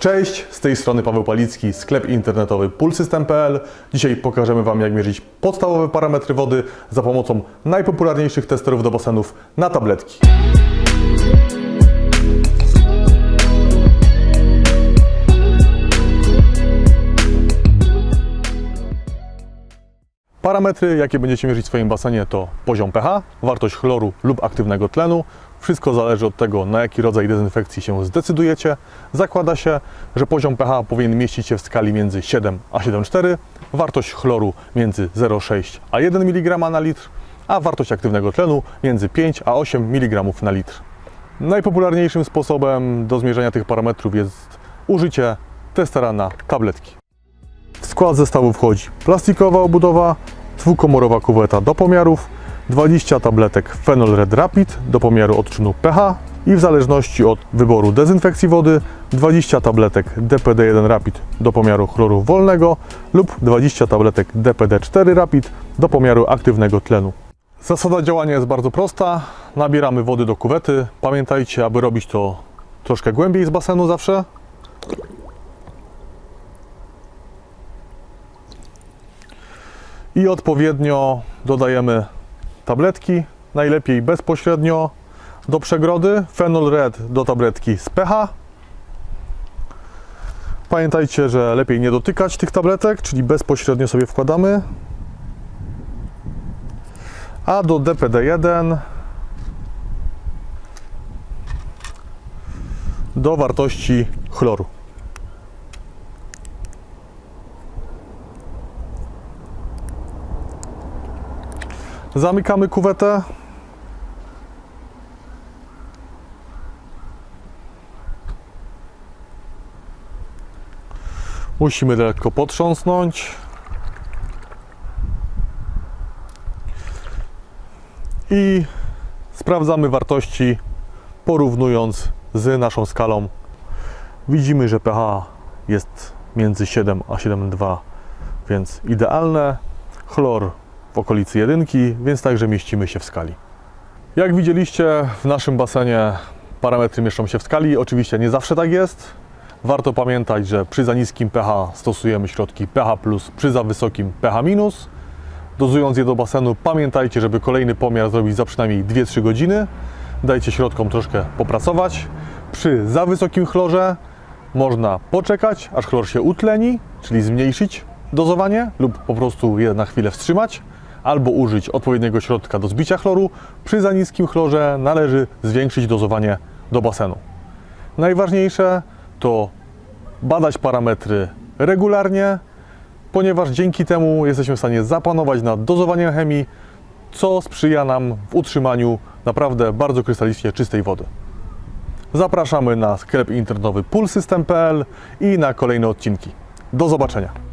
Cześć, z tej strony Paweł Palicki, sklep internetowy pulsystem.pl. Dzisiaj pokażemy Wam, jak mierzyć podstawowe parametry wody za pomocą najpopularniejszych testerów do basenów na tabletki. Parametry, jakie będziecie mierzyć w swoim basenie to poziom pH, wartość chloru lub aktywnego tlenu. Wszystko zależy od tego, na jaki rodzaj dezynfekcji się zdecydujecie. Zakłada się, że poziom pH powinien mieścić się w skali między 7 a 7,4, wartość chloru między 0,6 a 1 mg na litr, a wartość aktywnego tlenu między 5 a 8 mg na litr. Najpopularniejszym sposobem do zmierzenia tych parametrów jest użycie testera na tabletki. W skład zestawu wchodzi plastikowa obudowa, dwukomorowa kuweta do pomiarów, 20 tabletek Phenol Red Rapid do pomiaru odczynu pH i w zależności od wyboru dezynfekcji wody 20 tabletek DPD-1 Rapid do pomiaru chloru wolnego lub 20 tabletek DPD-4 Rapid do pomiaru aktywnego tlenu. Zasada działania jest bardzo prosta. Nabieramy wody do kuwety. Pamiętajcie, aby robić to troszkę głębiej z basenu zawsze. I odpowiednio dodajemy tabletki, najlepiej bezpośrednio do przegrody, Phenol Red do tabletki z pH. Pamiętajcie, że lepiej nie dotykać tych tabletek, czyli bezpośrednio sobie wkładamy. A do DPD-1 do wartości chloru. Zamykamy kuwetę. Musimy lekko potrząsnąć. I sprawdzamy wartości porównując z naszą skalą. Widzimy, że pH jest między 7 a 7,2, więc idealne. Chlor w okolicy jedynki, więc także mieścimy się w skali. Jak widzieliście, w naszym basenie parametry mieszczą się w skali. Oczywiście nie zawsze tak jest. Warto pamiętać, że przy za niskim pH stosujemy środki pH+, przy za wysokim pH-. Dozując je do basenu, pamiętajcie, żeby kolejny pomiar zrobić za przynajmniej 2-3 godziny. Dajcie środkom troszkę popracować. Przy za wysokim chlorze można poczekać, aż chlor się utleni, czyli zmniejszyć dozowanie lub po prostu je na chwilę wstrzymać albo użyć odpowiedniego środka do zbicia chloru. Przy za niskim chlorze należy zwiększyć dozowanie do basenu. Najważniejsze to badać parametry regularnie, ponieważ dzięki temu jesteśmy w stanie zapanować nad dozowaniem chemii, co sprzyja nam w utrzymaniu naprawdę bardzo krystalicznie czystej wody. Zapraszamy na sklep internetowy pulsystem.pl i na kolejne odcinki. Do zobaczenia.